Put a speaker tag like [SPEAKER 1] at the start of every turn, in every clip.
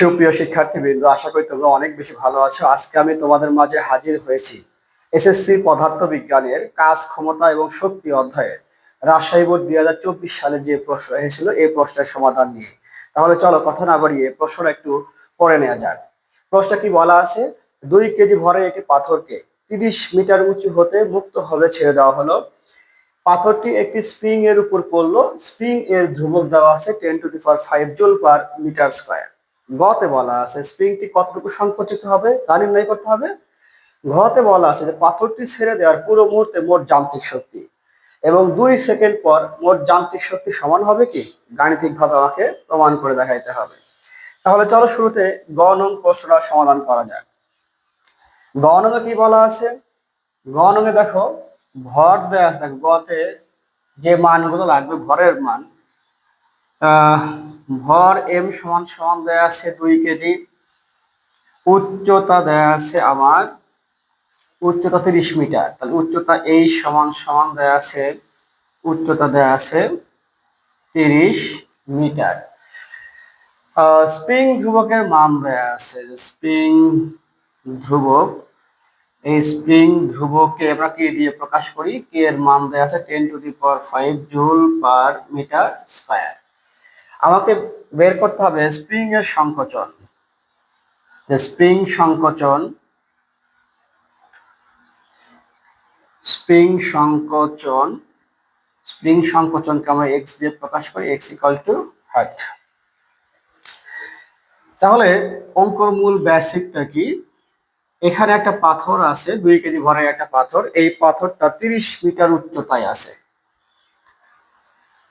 [SPEAKER 1] সুপ্রিয় শিক্ষার্থীবৃন্দ, আশা করি তোমরা অনেক বেশি ভালো আছো। আজকে আমি তোমাদের মাঝে হাজির হয়েছি এসএসসি পদার্থ বিজ্ঞানের কাজ, ক্ষমতা এবং শক্তি অধ্যায়ের। রাজশাহী বোর্ড দুই হাজার চব্বিশ সালে যে প্রশ্ন এসেছিল, এই প্রশ্নের সমাধান নিয়ে। তাহলে চলো কথা না বাড়িয়ে প্রশ্নটা একটু পড়ে নেওয়া যাক। প্রশ্নটা কি বলা আছে, দুই কেজি ভরে একটি পাথরকে তিরিশ মিটার উঁচু হতে মুক্ত হবে ছেড়ে দেওয়া হলো। পাথরটি একটি স্প্রিং এর উপর পড়ল, স্প্রিং এর ধ্রুবক দেওয়া আছে ten to the five joule per metre square. গতে বলা আছে স্প্রিংটি কতটুকু সংকুচিত হবে তা নির্ণয় করতে হবে। ঘতে বলা আছে যে পাথরটি ছেড়ে দেওয়ার পুরো মুহূর্তে মোট যান্ত্রিক শক্তি এবং দুই সেকেন্ড পর মোট যান্ত্রিক শক্তি সমান হবে কি? গাণিতিকভাবে আমাকে প্রমাণ করে দেখাইতে হবে। তাহলে চলো শুরুতে গ নং প্রশ্নটা সমাধান করা যাক। গ কি বলা আছে? গ দেখো ভর দেওয়া আছে। গতে যে মানগুলো লাগবে ভরের মান আহ, ভর এম সমান সমান দেয়া আছে দুই কেজি। উচ্চতা দেয়া আছে আমার উচ্চতা তিরিশ মিটার। তাহলে উচ্চতা এই সমান সমান দেয়া আছে, উচ্চতা দেয়া আছে তিরিশ মিটার। স্প্রিং ধ্রুবকের মান দেয়া আছে স্প্রিং ধ্রুবক। এই স্প্রিং ধ্রুবককে আমরা কি দিয়ে প্রকাশ করি? কে এর মান দেয়া আছে? Ten to the power five joule per metre square. আমাকে বের করতে হবে স্প্রিং এর সংকোচন। স্প্রিং সংকোচন স্প্রিং সংকোচন, স্প্রিং সংকোচনকে আমরা এক্স দিয়ে প্রকাশ করি এক্স ইকাল টু হার্ট তাহলে অঙ্কর মূল বেসিকটা কি? এখানে একটা পাথর আছে, দুই কেজি ভরের একটা পাথর, এই পাথরটা তিরিশ মিটার উচ্চতায় আছে।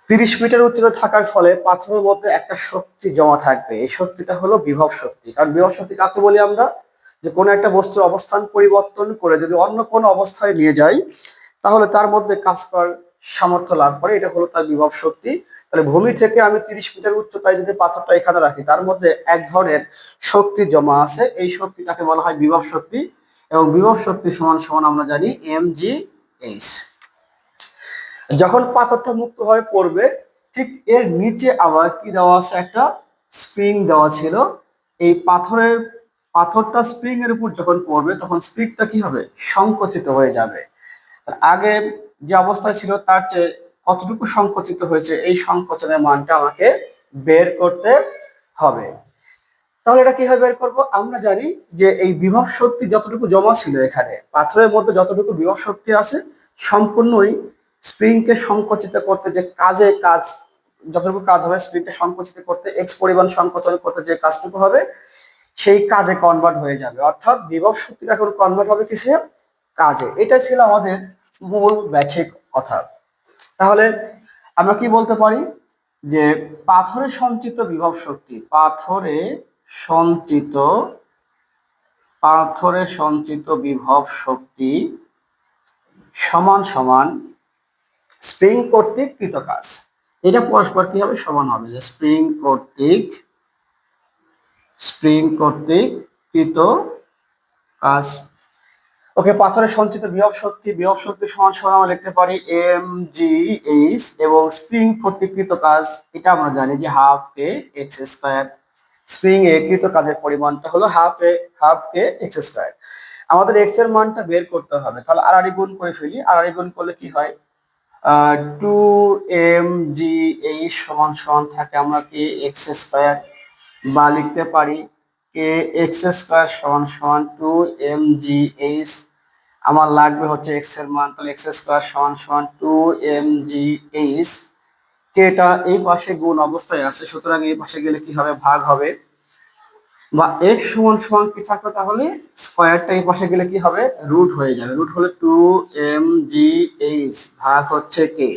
[SPEAKER 1] তিরিশ মিটার উচ্চতা থাকার ফলে পাথরের মধ্যে একটা শক্তি জমা থাকবে। এই শক্তিটা হলো বিভব শক্তি। কারণ বিভব শক্তি কাকে বলি আমরা? যে কোনো একটা বস্তুর অবস্থান পরিবর্তন করে যদি অন্য কোনো অবস্থায় নিয়ে যাই, তাহলে তার মধ্যে কাজ করার সামর্থ্য লাভ করে। এটা হলো তার বিভব শক্তি। তাহলে ভূমি থেকে আমি তিরিশ মিটার উচ্চতায় যদি পাথরটা এখানে রাখি, তার মধ্যে এক ধরনের শক্তি জমা আছে। এই শক্তিটাকে বলা হয় বিভব শক্তি। এবং বিভব শক্তি সমান সমান আমরা জানি এম জি এইচ যখন পাথরটা মুক্ত হয়ে পড়বে, ঠিক এর নিচে আবার কি দেওয়া আছে? একটা স্প্রিং দেওয়া ছিল। এই পাথরের, পাথরটা স্প্রিং এর উপর যখন পড়বে, তখন স্প্রিংটা কি হবে? সংকুচিত হয়ে যাবে। আগে যে অবস্থা ছিল, তার চেয়ে কতটুকু সংকুচিত হয়েছে, এই সংকোচনের মানটা আমাকে বের করতে হবে। তাহলে এটা কীভাবে বের করব? আমরা জানি যে এই বিভব শক্তি যতটুকু জমা ছিল এখানে, পাথরের মধ্যে যতটুকু বিভব শক্তি আছে, সম্পূর্ণই স্প্রিংকে সংকুচিত করতে যে কাজে কাজ, যতটুকু কাজ হবে স্প্রিংকে সংকুচিত করতে এক্স পরিমাণ সংকোচন করতে যে কাজটুকু হবে, সেই কাজে কনভার্ট হয়ে যাবে। অর্থাৎ বিভব শক্তিটা এখন কনভার্ট হবে কিসে? কাজে। এটা ছিল আমাদের মূল ব্যাচিক কথা। তাহলে আমরা কি বলতে পারি? যে পাথরে সঞ্চিত বিভব শক্তি, পাথরে সঞ্চিত পাথরে সঞ্চিত বিভব শক্তি সমান সমান স্প্রিং কর্তৃক কৃত কাজ এটা পরস্পর কি হবে? সমান হবে। যে স্প্রিং কর্তৃক স্প্রিং কর্তৃক কৃত কাজ ওকে পাথরের সঞ্চিত বিভব শক্তি বিভব শক্তি সমান সমান আমরা লিখতে পারি এম জি এইচ এবং স্প্রিং কর্তৃকৃত কাজ এটা আমরা জানি যে half A X square spring এ কৃত কাজের পরিমাণটা হলো half A half A X square আমাদের এক্সের মানটা বের করতে হবে। তাহলে আড়াআড়ি গুণ করে ফেলি। আড়াআড়ি গুণ করলে কি হয়? টু এম জি এইচ সমান সমান থাকে, আমরা কি এক্স স্কোয়ার বা লিখতে পারি? কে এক্স স্কোয়ার সমান সমান টু এম জি এইচ আমার লাগবে হচ্ছে এক্সের মান, তাহলে এক্স স্কোয়ার সমান সমান টু এম জি এইচ কেটা এই পাশে গুণ অবস্থায় আছে, সুতরাং এই পাশে গেলে কি হবে? ভাগ হবে। বা এক্স সমান সমান কি থাকবে তাহলে? স্কোয়ারটা এই পাশে গেলে কি হবে? রুট হয়ে যাবে। রুট হলে টু এম জি এইচ ভাগ হচ্ছে কে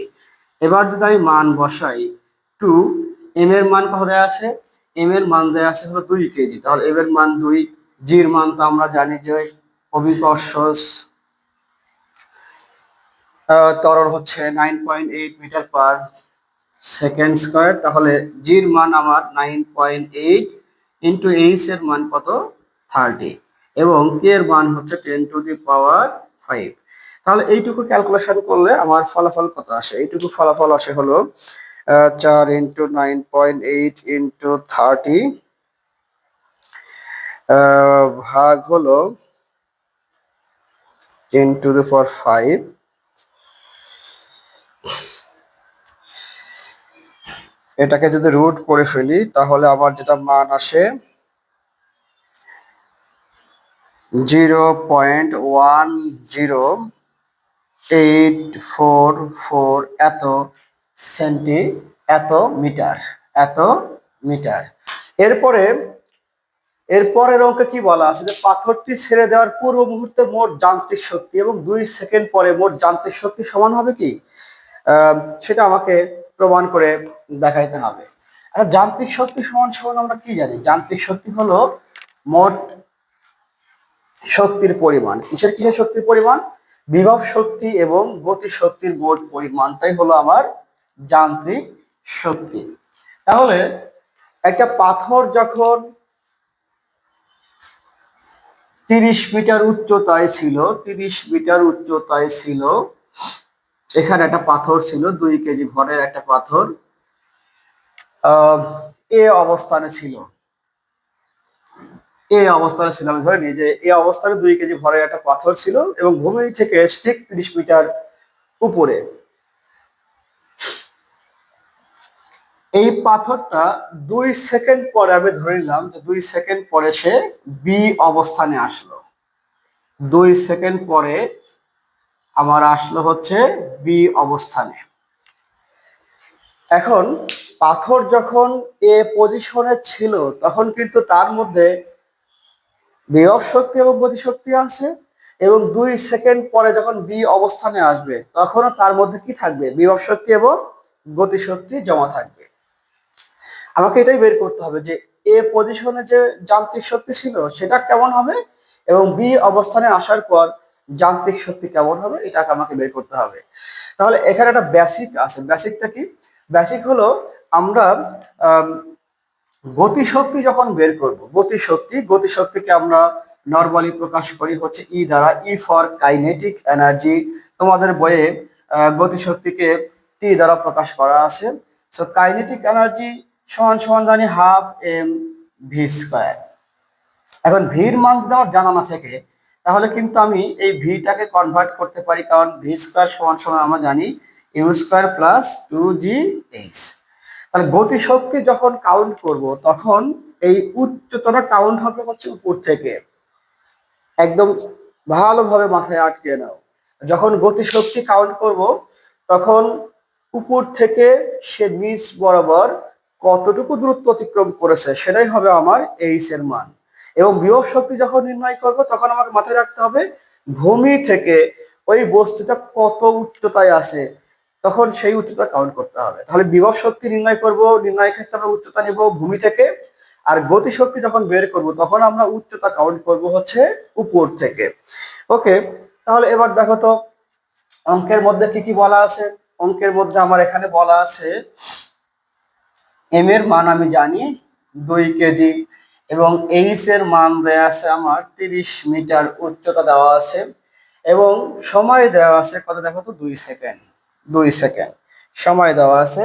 [SPEAKER 1] এবার যদি আমি মান বসাই টু এম এর মান কত দেওয়া আছে? এম এর মান দেওয়া আছে হলো দুই কেজি তাহলে এম এর মান দুই জির মান তো আমরা জানি যে অভিকর্ষ তরল হচ্ছে nine point eight metre per second square তাহলে জির মান আমার nine point eight into H এর মান কত? থার্টি এবং কে এর মান হচ্ছে ten to the power five তাহলে এইটুকু ক্যালকুলেশন করলে আমার ফলাফল কত আসে? এইটুকু ফলাফল আসে হলো চার into nine point eight into thirty ভাগ হলো ten to the for five এটাকে যদি রুট করে ফেলি, তাহলে আমার যেটা মান আসে zero point one zero eight four four এত সেন্টি এত মিটার এত মিটার। এরপরে, এরপরের অঙ্কে কি বলা আছে? যে পাথরটি ছেড়ে দেওয়ার পূর্ব মুহূর্তে মোট যান্ত্রিক শক্তি এবং দুই সেকেন্ড পরে মোট যান্ত্রিক শক্তি সমান হবে কি? সেটা আমাকে প্রমাণ করে দেখাইতে হবে। আর যান্ত্রিক শক্তি সমান সমান আমরা কি জানি? যান্ত্রিক শক্তি হলো মোট শক্তির পরিমাণ। কিসের কিসের শক্তির পরিমাণ? বিভব শক্তি এবং গতি শক্তির মোট পরিমাণটাই হলো আমার যান্ত্রিক শক্তি। তাহলে একটা পাথর যখন তিরিশ মিটার উচ্চতায় ছিল, তিরিশ মিটার উচ্চতায় ছিল এখানে একটা পাথর ছিল, দুই কেজি ভরের একটা পাথর। এ অবস্থানে ছিল। এ অবস্থানে ছিল, আমি ধরে নিই যে এ অবস্থানে দুই কেজি ভরের একটা পাথর ছিল এবং ভূমি থেকে ঠিক তিরিশ মিটার উপরে। এই পাথরটা দুই সেকেন্ড পরে আমি ধরে নিলাম যে দুই সেকেন্ড পরে সে বি অবস্থানে আসলো। দুই সেকেন্ড পরে আমার আসলো হচ্ছে বি অবস্থানে। এখন পাথর যখন এ পজিশনে ছিল, তখন কিন্তু তার মধ্যে বিভব শক্তি এবং গতিশক্তি আছে এবং দুই সেকেন্ড পরে যখন বি অবস্থানে আসবে, তখনও তার মধ্যে কি থাকবে? বিভব শক্তি এবং গতিশক্তি জমা থাকবে। আমাকে এটাই বের করতে হবে যে এ পজিশনে যে যান্ত্রিক শক্তি ছিল, সেটা কেমন হবে এবং বি অবস্থানে আসার পর যান্ত্রিক শক্তি কেমন হবে এটাকে আমাকে বের করতে হবে। তাহলে এখানে একটা বেসিক আছে। বেসিকটা কি? বেসিক হলো আমরা গতিশক্তি যখন বের করব, গতিশক্তি, গতিশক্তিকে আমরা নর্মালি প্রকাশ করি হচ্ছে ই দ্বারা ই ফর কাইনেটিক এনার্জি তোমাদের বইয়ে গতিশক্তিকে টি দ্বারা প্রকাশ করা আছে। সো কাইনেটিক এনার্জি সমান সমান জানি হাফ এম ভি স্কোয়ার এখন ভির মান যদি আমার জানা না থাকে তাহলে কিন্তু আমি এই ভিটাকে কনভার্ট করতে পারি, কারণ ভি স্কোয়ার সমান সমান আমরা জানি U square plus two G H তাহলে গতিশক্তি যখন কাউন্ট করব, তখন এই উচ্চতর কাউন্ট হবে হচ্ছে উপর থেকে। একদম ভালোভাবে মাথায় আটকে নাও। যখন গতিশক্তি কাউন্ট করব, তখন উপর থেকে সে নিচ বরাবর কতটুকু দূরত্ব অতিক্রম করেছে, সেটাই হবে আমার এইচ এর মান। এবং বিভব শক্তি যখন নির্ণয় করব, তখন আমাকে মাথায় রাখতে হবে, ভূমি থেকে ওই বস্তুটা কত উচ্চতায় আছে তখন সেই উচ্চতা কাউন্ট করতে হবে। তাহলে বিভব শক্তি নির্ণয় করব নির্ণয়ের ক্ষেত্রে আমরা উচ্চতা নেব ভূমি থেকে, আর গতি শক্তি যখন বের করব, তখন আমরা উচ্চতা কাউন্ট করব হচ্ছে উপর থেকে। ওকে তাহলে এবার দেখো তো, অঙ্কের মধ্যে কি কি বলা আছে? অঙ্কের মধ্যে আমার এখানে বলা আছে এম এর মান আমি জানি দুই কেজি এবং এইচ এর মান দেওয়া আছে আমার তিরিশ মিটার উচ্চতা দেওয়া আছে এবং সময় দেওয়া আছে কত দেখো তো? দুই সেকেন্ড দুই সেকেন্ড। সময় দেওয়া আছে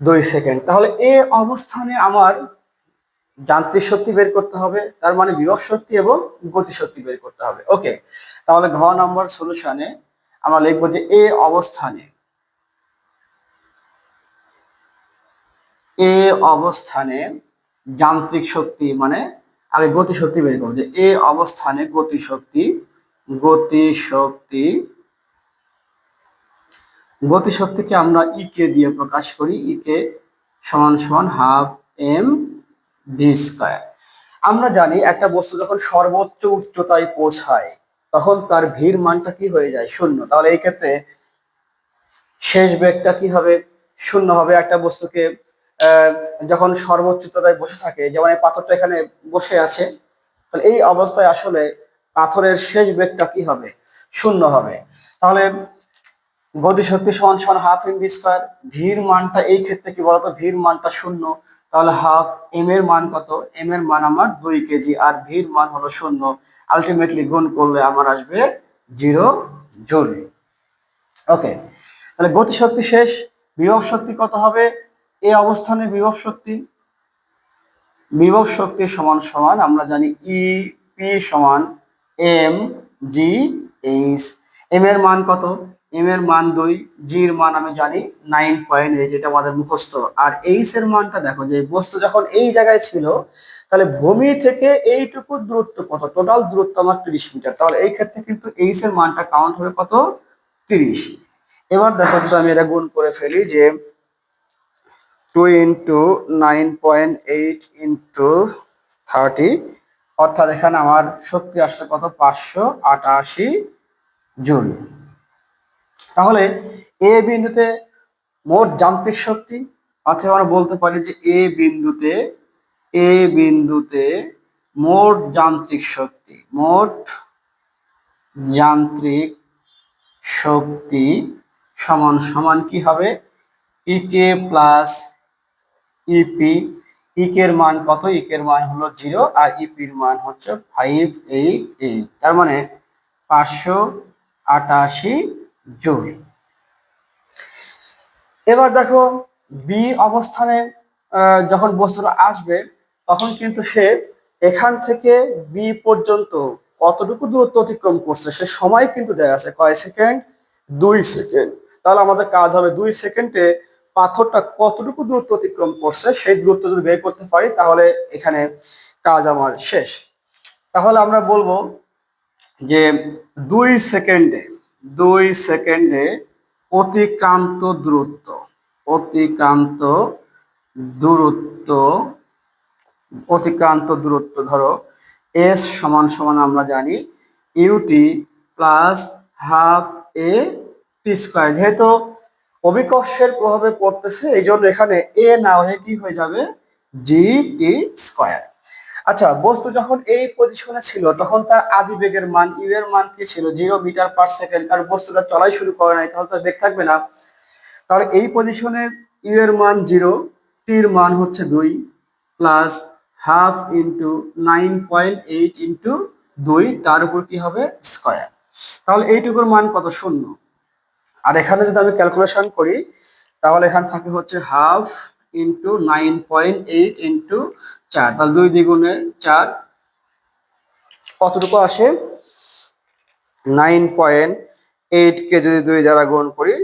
[SPEAKER 1] দুই সেকেন্ড। তাহলে এ অবস্থানে আমার যান্ত্রিক শক্তি বের করতে হবে, তার মানে বিভব শক্তি এবং গতি শক্তি বের করতে হবে। ওকে, তাহলে ঘ নম্বর সলিউশনে আমরা লিখব যে এ অবস্থানে এ অবস্থানে যান্ত্রিক শক্তি মানে আগে গতি শক্তি বের করব যে এ অবস্থানে গতি শক্তি গতি শক্তি গতি শক্তিকে আমরা ই কে দিয়ে প্রকাশ করি ই কে সমান সমান হাফ এম ভি স্কয়ার আমরা জানি একটা বস্তু যখন সর্বোচ্চ উচ্চতায় পৌঁছায়, তখন তার ভির মানটা কি হয়ে যায়? শূন্য। তাহলে এই ক্ষেত্রে শেষ বেগটা কি হবে? শূন্য হবে। একটা বস্তুকে যখন সর্বোচ্চতায় বসে থাকে, যেমন এই পাথরটা এখানে বসে আছে, তাহলে এই অবস্থায় আসলে পাথরের শেষ বেগটা কি হবে? শূন্য হবে। তাহলে গতি শক্তি সমান সমান হাফ এম বি স্কোয়ার ভির মানটা এই ক্ষেত্রে কি বলতো? ভির মানটা শূন্য। তাহলে হাফ এম এর মান কত? এম এর মান আমার দুই কেজি আর ভির মান হলো শূন্য। আলটিমেটলি গুণ করলে আমার আসবে জিরো জুল ওকে তাহলে গতি শক্তি শেষ, বিভব শক্তি কত হবে? এই অবস্থানে বিভব শক্তি? বিভব শক্তি সমান সমান, আমরা জানি ই পি সমান এম জি এইচ এম এর মান কত? এম এর মান দুই জি এর মান আমি জানি নাইন পয়েন্ট এইট এটা আমাদের মুখস্থ। আর এইচ এর মানটা দেখো, যে বস্তু যখন এই জায়গায় ছিল, তাহলে ভূমি থেকে এইটুকু দূরত্ব কত? টোটাল দূরত্ব আমার তিরিশ মিটার। তাহলে এই ক্ষেত্রে কিন্তু এইচ এর মানটা কাউন্ট হবে কত? তিরিশ। এবার দেখো যদি আমি এটা গুণ করে ফেলি যে two into nine point eight into thirty অর্থাৎ এখানে আমার শক্তি আসলে কত? পাঁচশো আটাশি জুল। তাহলে এ বিন্দুতে মোট যান্ত্রিক শক্তি, অথবা আমরা বলতে পারি যে এ বিন্দুতে এ বিন্দুতে মোট যান্ত্রিক শক্তি, মোট যান্ত্রিক শক্তি সমান সমান কি হবে? ইকে প্লাস ইপি ইকের মান কত? ইকের মান হলো জিরো আর ইপির মান হচ্ছে ফাইভ এইট এইট তার মানে পাঁচশো আটাশি জুল। এবার দেখো বি অবস্থানে যখন বস্তুটা আসবে, তখন কিন্তু সে এখান থেকে বি পর্যন্ত কতটুকু দূরত্ব অতিক্রম করছে, সে সময় কিন্তু দেওয়া আছে কয় সেকেন্ড? দুই সেকেন্ড। তাহলে আমাদের কাজ হবে দুই সেকেন্ডে পাথরটা কতটুকু দূরত্ব অতিক্রম করছে, সেই দূরত্ব যদি বের করতে পারি, তাহলে এখানে কাজ আমার শেষ। তাহলে আমরা বলব যে দুই সেকেন্ডে দুই সেকেন্ডে অতিক্রান্ত দূরত্ব অতিক্রান্ত দূরত্ব অতিক্রান্ত দূরত্ব ধরো, এস সমান সমান আমরা জানি U T plus half A T square. যেহেতু অভিকর্ষের প্রভাবে পড়তেছে এই জন্য এখানে এ না হয়ে কি হয়ে যাবে? জি টি স্কোয়ার আচ্ছা বস্তু যখন এই পজিশনে ছিল, তখন তার আদি বেগের মান ইউ এর মান কি ছিল? জিরো মিটার পার সেকেন্ড কারণ বস্তুটা চলাই শুরু করে নাই, তাহলে তো বেগ থাকবে না। তাহলে এই পজিশনে ইউ এর মান জিরো টির মান হচ্ছে দুই plus half into nine point eight into দুই, তার উপর কি হবে? স্কোয়ার তাহলে এইটুকুর মান কত? শূন্য। আর এখানে যদি আমি ক্যালকুলেশন করি, তাহলে এখানে থাকে হচ্ছে half into nine point eight into চার। তাহলে দুই দ্বিগুণে চার কতটুকু আসে? নাইন পয়েন্ট এইট কে যদি দুই দ্বারা গুণ করি,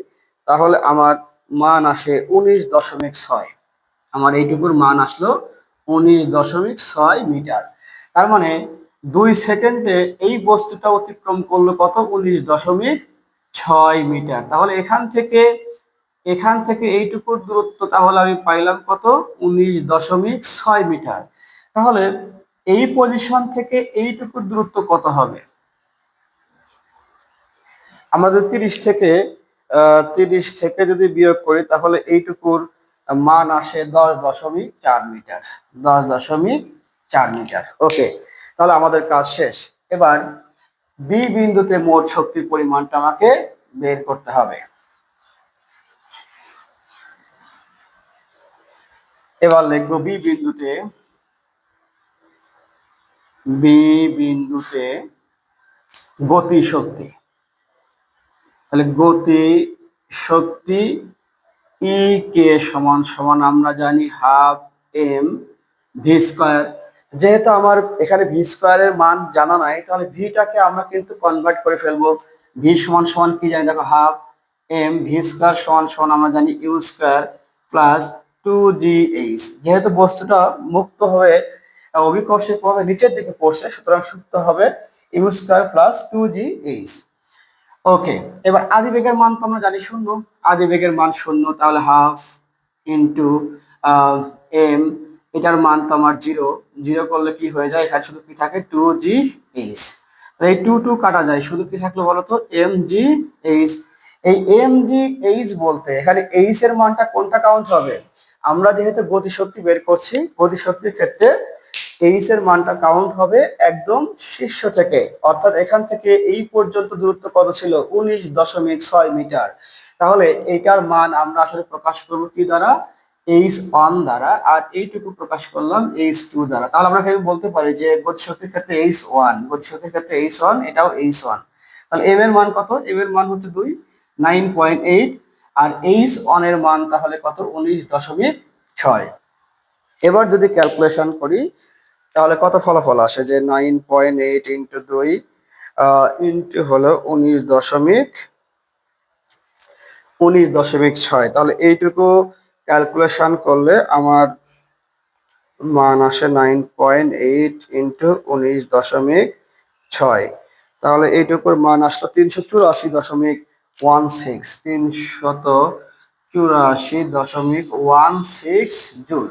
[SPEAKER 1] তাহলে আমার মান আসে উনিশ দশমিক ছয়। আমার এইটুকুর মান আসলো উনিশ দশমিক ছয় মিটার। তার মানে দুই সেকেন্ডে এই বস্তুটা অতিক্রম করল কত? উনিশ দশমিক ছয় মিটার। তাহলে এখান থেকে এখান থেকে এইটুকুর দূরত্ব তাহলে আমি পাইলাম কত? উনিশ দশমিক ছয় মিটার। তাহলে এই পজিশন থেকে এইটুকুর দূরত্ব কত হবে? আমাদের তিরিশ থেকে তিরিশ থেকে যদি বিয়োগ করি, তাহলে এইটুকুর মান আসে দশ দশমিক চার মিটার। দশ দশমিক চার মিটার। ওকে, তাহলে আমাদের কাজ শেষ। এবার বি বিন্দুতে মোট শক্তির পরিমাণটা আমাকে বের করতে হবে। এবার লিখব বি বিন্দুতে বি বিন্দুতে গতি শক্তি। তাহলে গতি শক্তি ই কে সমান সমান আমরা জানি হাফ এম ভি স্কোয়ার। যেহেতু আমার এখানে ভি স্কোয়ারের মান জানা নাই, তাহলে ভিটাকে আমরা কিন্তু কনভার্ট করে ফেলব। ভি সমান সমান কি জানি? দেখো হাফ এম ভি স্কোয়ার সমান সমান আমরা জানি U square plus two G H যেহেতু বস্তুটা মুক্ত হয়ে অভিকর্ষের প্রভাবে নিচের দিকে পড়ছে, সুতরাং সুক্ত হবে U square plus two G H okay এবার আদি বেগের মান তো আমরা জানি শূন্য। আদি বেগের মান শূন্য, তাহলে হাফ ইন্টু এম এটার মান তো আমার জিরো জিরো করলে কি হয়ে যায়? এখানে শুধু কি থাকে? টু জি এইচ এই টু টু কাটা যায়। শুধু কি থাকল বলতো? এম জি এইচ এই এম জি এইচ বলতে এখানে এইচ এর মানটা কোনটা কাউন্ট হবে? আমরা যেহেতু গতিশক্তি বের করছি, গতিশক্তির ক্ষেত্রে এইচ এর মানটা কাউন্ট হবে একদম শীর্ষ থেকে। অর্থাৎ এখান থেকে এই পর্যন্ত দূরত্ব কত ছিল? উনিশ দশমিক ছয় মিটার। তাহলে এইটার মান আমরা আসলে প্রকাশ করব কি দ্বারা? এইচ ওয়ান দ্বারা আর এইটুকু প্রকাশ করলাম এইচ টু দ্বারা। তাহলে আমরা এখানে বলতে পারি যে গতিশক্তির ক্ষেত্রে এইচ ওয়ান গতিশক্তির ক্ষেত্রে এইচ ওয়ান এটাও এইচ ওয়ান তাহলে এম এর মান কত? এম এর মান হচ্ছে দুই নাইন পয়েন্ট এইট আর এইচ ওয়ানের মান তাহলে কত? উনিশ দশমিক ছয়। এবার যদি ক্যালকুলেশন করি, তাহলে কত ফলাফল আসে? যে নাইন পয়েন্ট এইট ইন্টু দুই ইন্টু হলো উনিশ দশমিক উনিশ দশমিক ছয়। তাহলে এইটুকু ক্যালকুলেশন করলে আমার মান আসে নাইন পয়েন্ট এইট ইন্টু উনিশ দশমিক ছয়। তাহলে এইটুকুর মান আসলো তিনশো চুরাশি দশমিক ওয়ান সিক্স তিনশত চুরাশি দশমিক ওয়ান সিক্স জুল।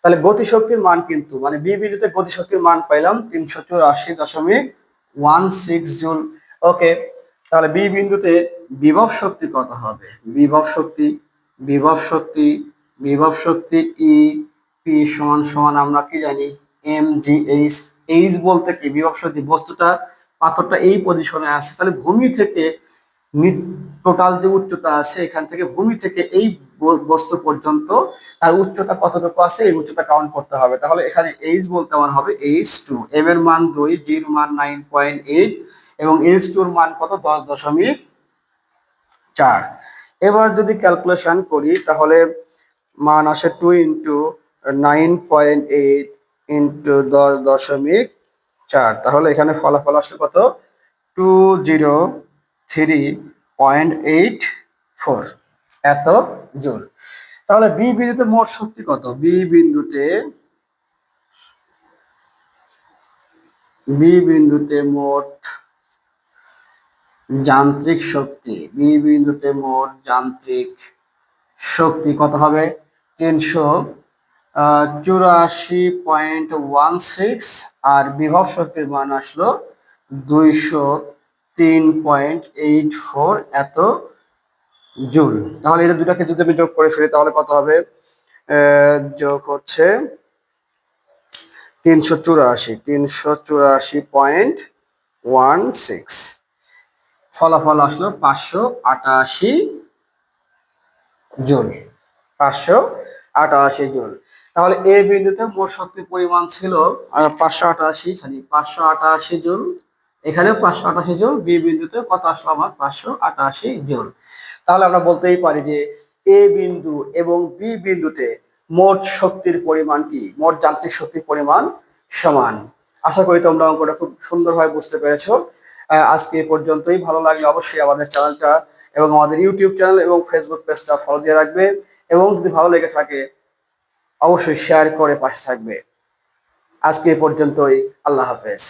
[SPEAKER 1] তাহলে গতিশক্তির মান কিন্তু মানে বি বিন্দুতে গতিশক্তির মান পাইলাম তিনশো চুরাশি দশমিক ওয়ান সিক্স জুল। ওকে, তাহলে বি বিন্দুতে বিভব শক্তি কত হবে? বিভব শক্তি বিভব শক্তি বিভব শক্তি ই পি সমান সমান আমরা কি জানি? এম জি এইচ এইচ বলতে কি? বিভব শক্তি বস্তুটা, পাথরটা এই পজিশনে আছে। তাহলে ভূমি থেকে টোটাল যে উচ্চতা আছে, এখান থেকে ভূমি থেকে এই বস্তু পর্যন্ত তার উচ্চতা কতটুকু আছে? এই উচ্চতা কাউন্ট করতে হবে। তাহলে এখানে এইচ বলতে আমার হবে এইচ টু এম এর মান দুই জির মান নাইন পয়েন্ট এইট এবং এইচ টুর মান কত? দশ দশমিক চার। এবার যদি ক্যালকুলেশন করি, তাহলে মান আসে two into nine point eight into দশ দশমিক চার। তাহলে এখানে ফলাফল আসলে কত? Two zero three point eight four এত জুল তাহলে বি বিন্দুতে মোট শক্তি কত? বি বিন্দুতে বি বিন্দুতে মোট যান্ত্রিক শক্তি। বি বিন্দুতে মোট যান্ত্রিক শক্তি কত হবে? তিনশো চুরাশি পয়েন্ট ওয়ান সিক্স আর বিভব শক্তির মান আসলো দুইশো তিন পয়েন্ট এইট ফোর এত জুল। তাহলে এটা দুটাকে যদি আমি যোগ করে ফেলি, তাহলে কত হবে? যোগ হচ্ছে তিনশো চুরাশি তিনশো চুরাশি পয়েন্ট ওয়ান সিক্স। ফলাফল আসলো পাঁচশো আটাশি জুল। পাঁচশো আটাশি জুল। তাহলে এ বিন্দুতে মোট শক্তির পরিমাণ ছিল পাঁচশো আটাশি সরি পাঁচশো আটাশি জুল। এখানেও পাঁচশো আটাশি জুল, বি বিন্দুতে কত আসলো আমার? পাঁচশো আটাশি জুল। তাহলে আমরা বলতেই পারি যে এ বিন্দু এবং বি বিন্দুতে মোট শক্তির পরিমাণ কি? মোট যান্ত্রিক শক্তির পরিমাণ সমান। আশা করি তোমরা অঙ্কটা খুব সুন্দরভাবে বুঝতে পেরেছ। আজকে এ পর্যন্তই। ভালো লাগলে অবশ্যই আমাদের চ্যানেলটা এবং আমাদের ইউটিউব চ্যানেল এবং ফেসবুক পেজটা ফলো দিয়ে রাখবে। এবং যদি ভালো লেগে থাকে অবশ্যই শেয়ার করে পাশে থাকবে। আজকে পর্যন্তই। আল্লাহ হাফেজ।